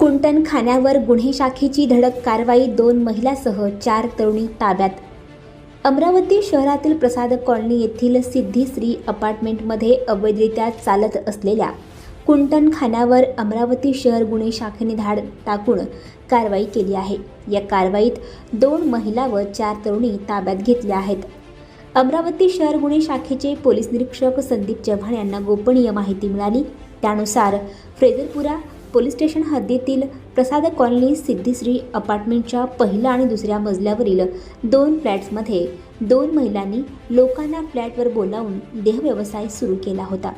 कुंटन खाण्यावर गुन्हे शाखेची धडक कारवाई दोन महिलासह चार तरुणी ताब्यात. अमरावती शहरातील प्रसाद कॉलनी येथील सिद्धिश्री अपार्टमेंटमध्ये अवैधरित्या चालत असलेल्या कुंटन खाण्यावर अमरावती शहर गुन्हे शाखेने धाड टाकून कारवाई केली आहे. या कारवाईत दोन महिला व चार तरुणी ताब्यात घेतल्या आहेत. अमरावती शहर गुन्हे शाखेचे पोलीस निरीक्षक संदीप चव्हाण यांना गोपनीय माहिती मिळाली. त्यानुसार फ्रेदरपुरा पोलीस स्टेशन हद्दीतील प्रसाद कॉलनी सिद्धिश्री अपार्टमेंटच्या पहिल्या आणि दुसऱ्या मजल्यावरील दोन फ्लॅट्समध्ये दोन महिलांनी लोकांना फ्लॅटवर बोलावून देहव्यवसाय सुरू केला होता.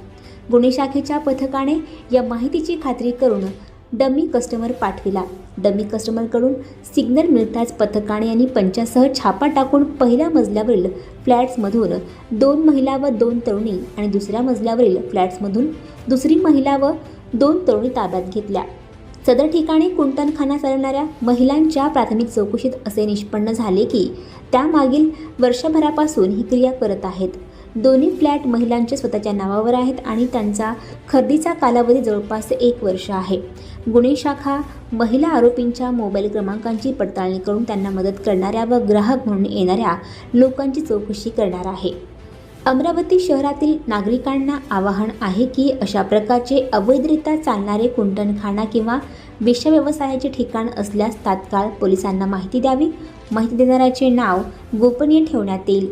गुन्हे शाखेच्या पथकाने या माहितीची खात्री करून डमी कस्टमर पाठविला. डमी कस्टमरकडून सिग्नल मिळताच पथकाने आणि पंचासह छापा टाकून पहिल्या मजल्यावरील फ्लॅट्समधून दोन महिला व दोन तरुणी आणि दुसऱ्या मजल्यावरील फ्लॅट्समधून दुसरी महिला व दोन तरुणी ताब्यात घेतल्या. सदर ठिकाणी कुंटणखाना चालवणाऱ्या महिलांच्या प्राथमिक चौकशीत असे निष्पन्न झाले की त्या मागील वर्षभरापासून ही क्रिया करत आहेत. दोन्ही फ्लॅट महिलांच्या स्वतःच्या नावावर आहेत आणि त्यांचा खरेदीचा कालावधी जवळपास एक वर्ष आहे. गुन्हे शाखा महिला आरोपींच्या मोबाईल क्रमांकांची पडताळणी करून त्यांना मदत करणाऱ्या व ग्राहक म्हणून येणाऱ्या लोकांची चौकशी करणार आहे. अमरावती शहरातील नागरिकांना आवाहन आहे की अशा प्रकारचे अवैधरित्या चालणारे कुंटणखाना किंवा विषव्यवसायाचे ठिकाण असल्यास तात्काळ पोलिसांना माहिती द्यावी. माहिती देणाऱ्याचे नाव गोपनीय ठेवण्यात येईल.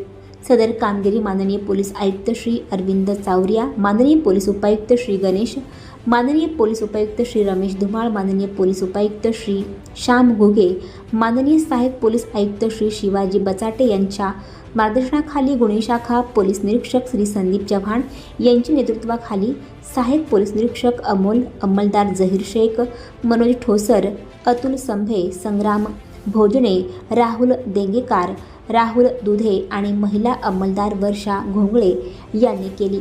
सदर कामगिरी माननीय पोलीस आयुक्त श्री अरविंद चावरिया माननीय पोलीस उपायुक्त श्री गणेश माननीय पोलीस उपायुक्त श्री रमेश धुमाळ माननीय पोलीस उपायुक्त श्री श्याम घुगे माननीय सहाय्यक पोलीस आयुक्त श्री शिवाजी बचाटे यांच्या मार्गदर्शनाखाली गुन्हे शाखा पोलीस निरीक्षक श्री संदीप चव्हाण यांच्या नेतृत्वाखाली सहाय्यक पोलीस निरीक्षक अमोल अंमलदार जहीर शेख मनोज ठोसर अतुल संभे संग्राम भोजने राहुल देंगेकार राहुल दुधे आणि महिला अंमलदार वर्षा घोंगळे यांनी केली.